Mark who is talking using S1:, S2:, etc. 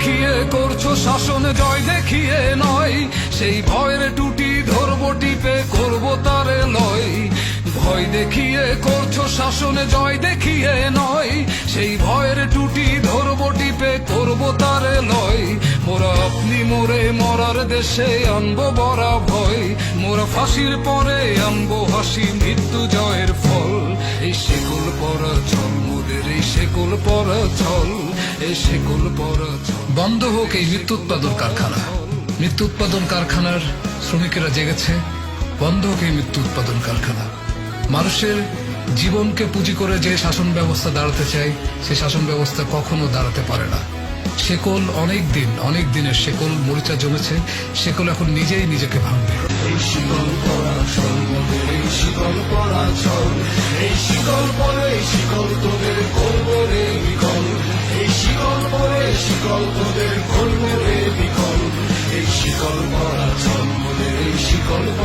S1: দেখিয়ে করছ শাসন, জয় দেখিয়ে নয়। সেই ভয়ের টুটি ধরবো, টিপে করব তারে লয়। ভয় দেখিয়ে করছ শাসন, জয় দেখিয়ে নয়। সেই ভয়ের টুটি ধরবো, টিপে করব তারে লয়। মোরা আপনি মোরে মরার দেশে আনব বরা ভয়। মোরা ফাঁসির পরে আনব হাসি, মৃত্যু জয়ের ফল। এই শেকল পরা চল মোদের এই শেকল পরা চল পরা চল বন্ধ হোক এই মৃত্যু উৎপাদন কারখানা। মৃত্যু উৎপাদন কারখানার শ্রমিকেরা জেগেছে। বন্ধ হোক এই মৃত্যু উৎপাদন কারখানা। মানুষের জীবনকে পুঁজি করে যে শাসন ব্যবস্থা দাঁড়াতে চায়, সে শাসন ব্যবস্থা কখনো দাঁড়াতে পারে না। শেকল অনেক দিন, অনেক দিনের শেকল, মরিচা জমেছে। শেকল এখন নিজেই নিজেকে ভাঙবে। শিকল